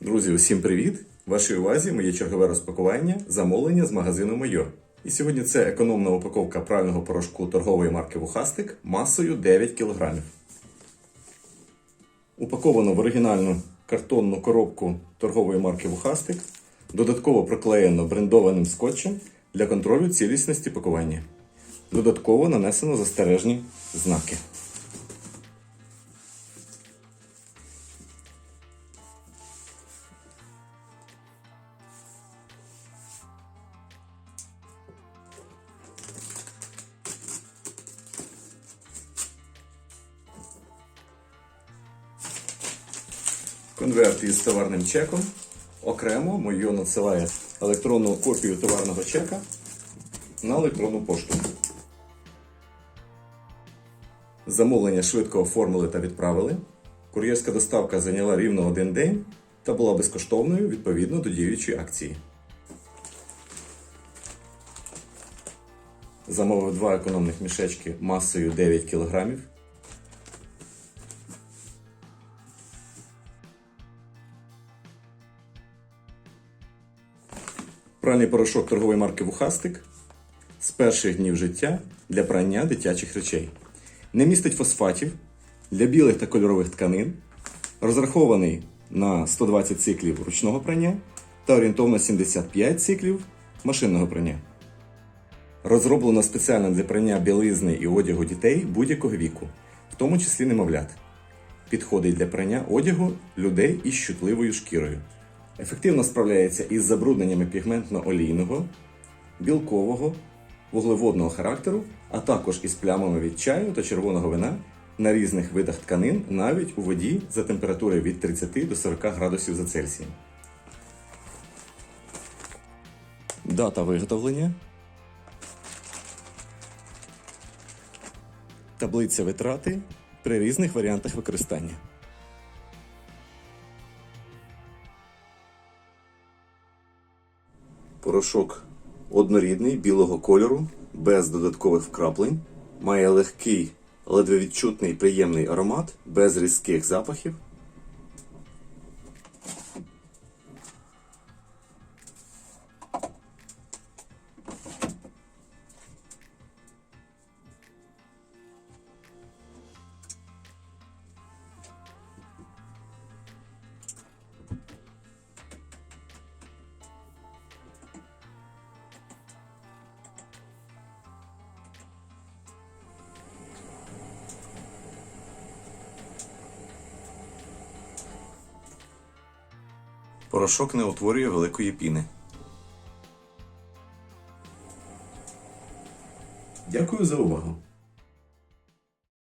Друзі, усім привіт! Вашій увазі моє чергове розпакування замовлення з магазину Мойо. І сьогодні це економна упаковка прального порошку торгової марки Вухастик масою 9 кг. Упаковано в оригінальну картонну коробку торгової марки Вухастик, додатково проклеєно брендованим скотчем для контролю цілісності пакування. Додатково нанесено застережні знаки. Конверт із товарним чеком. Окремо Мойо надсилає електронну копію товарного чека на електронну пошту. Замовлення швидко оформили та відправили. Кур'єрська доставка зайняла рівно один день та була безкоштовною відповідно до діючої акції. Замовив два економних мішечки масою 9 кг. Пральний порошок торгової марки Вухастик з перших днів життя для прання дитячих речей. Не містить фосфатів для білих та кольорових тканин, розрахований на 120 циклів ручного прання та орієнтовно 75 циклів машинного прання. Розроблено спеціально для прання білизни і одягу дітей будь-якого віку, в тому числі немовлят. Підходить для прання одягу людей із щутливою шкірою. Ефективно справляється із забрудненнями пігментно-олійного, білкового, вуглеводного характеру, а також із плямами від чаю та червоного вина на різних видах тканин, навіть у воді за температури від 30 до 40 градусів за Цельсієм. Дата виготовлення. Таблиця витрати при різних варіантах використання. Порошок однорідний білого кольору, без додаткових вкраплень, має легкий, ледве відчутний приємний аромат, без різких запахів. Порошок не утворює великої піни. Дякую за увагу!